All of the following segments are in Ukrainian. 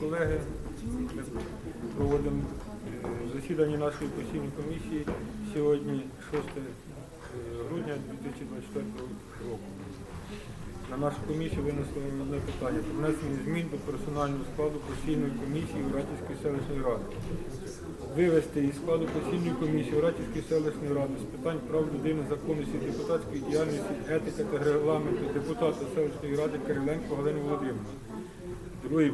колеги, проводимо е, засідання нашої постійної комісії сьогодні 6 е, грудня 2024 року. На нашу комісію винесли одне питання про внесення змін до персонального складу постійної комісії Уратівської селищної ради. Вивести із складу постійної комісії Уратівської селищної ради з питань прав людини, законності, депутатської діяльності, етики та регламенту депутата селищної ради Кириленко Галини Володимирівни. Другий.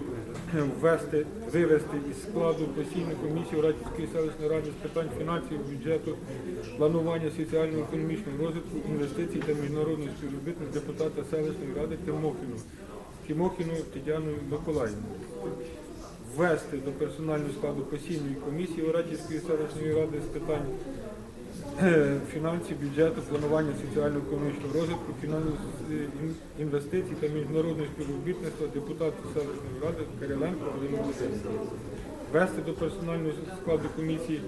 Ввести, вивести із складу постійної комісії Радівської селищної ради з питань фінансів, бюджету, планування соціально-економічного розвитку, інвестицій та міжнародної співробітності депутата селищної ради Тимохіну, Тимохіну Тетяну Миколаївну. Ввести до персонального складу постійної комісії Оратівської селищної ради з питань е, фінансів, бюджету, планування соціально-економічного розвитку, інвестицій та міжнародного співробітництва депутата селищної ради Кириленко Галини Володимирівни. Ввести до персонального складу комісії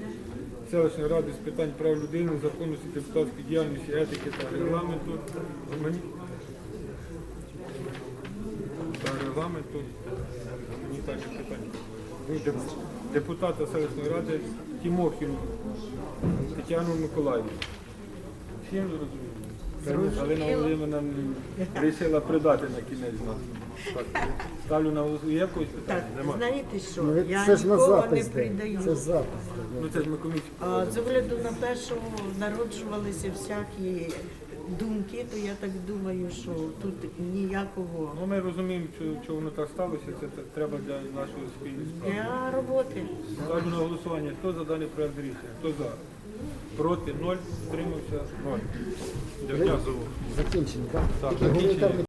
селищної ради з питань прав людини, законності, депутатської діяльності, етики та регламенту. Та регламенту гуманітарних питань. Депутата селищної ради Тимохіну Тетяну Миколаївну. Всім зрозуміло? Галина Володимирівна вирішила придати на кінець нас. Так, ставлю на голосування. Є якось питання? Так, знаєте що? Ну, Я це ж на нікого не запис. де. придаю. Це запис. де. Ну це ж ми комісію. А з огляду на те, що народжувалися всякі думки, то я так думаю, що тут ніякого Ну ми розуміємо, що, що воно так сталося, це треба для нашої спільної справи. для роботи. Ставлю на голосування. Хто за даний проект рішення? Хто за? Проти? Ноль. Стримався? Ноль. Дякую. Закінчення, так? Так, закінчення.